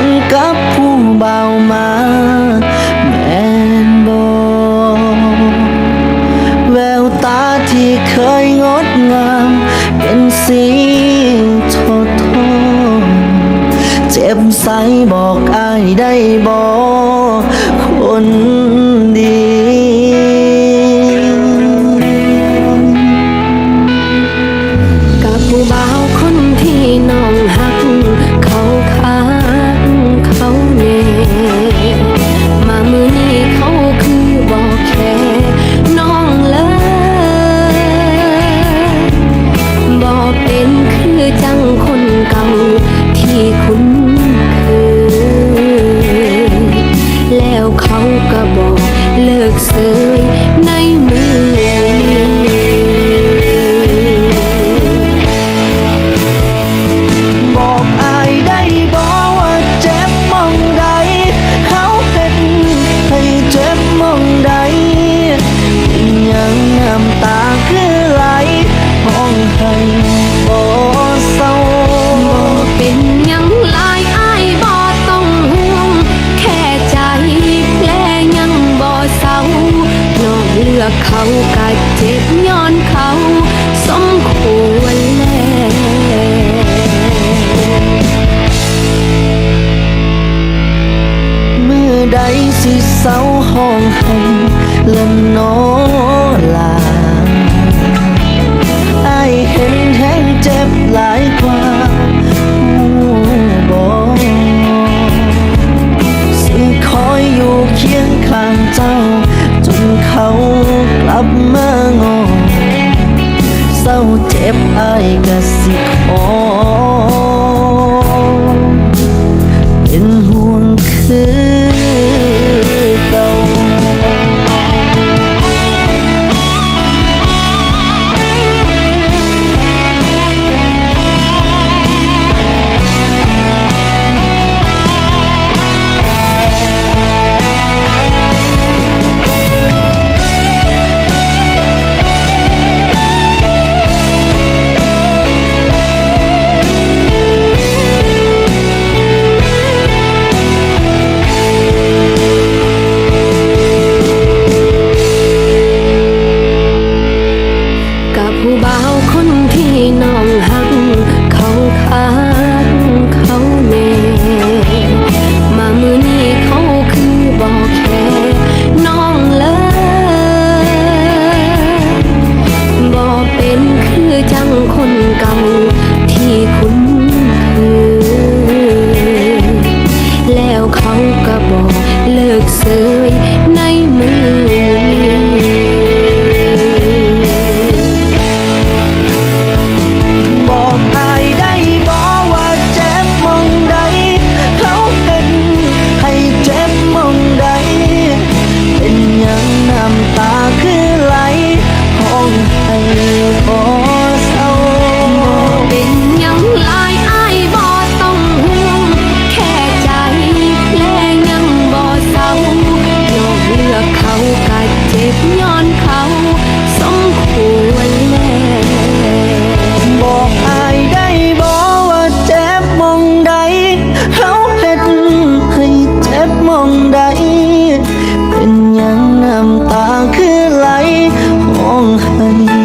กันกับผู้เบามาแม่นบอแววตาที่เคยงดงาม เป็นสีทอทอเจ็บใสบอกอายได้บอกคน เขากัดเจ็บย้อนเขาสมควรแลเมื่อใดสิเศร้าห้องให้ลมน้อง เจ็บอายก็สิขอ เก่าที่คุ้นเคยแล้วเขาก็บอกเลิกซื้อ morning.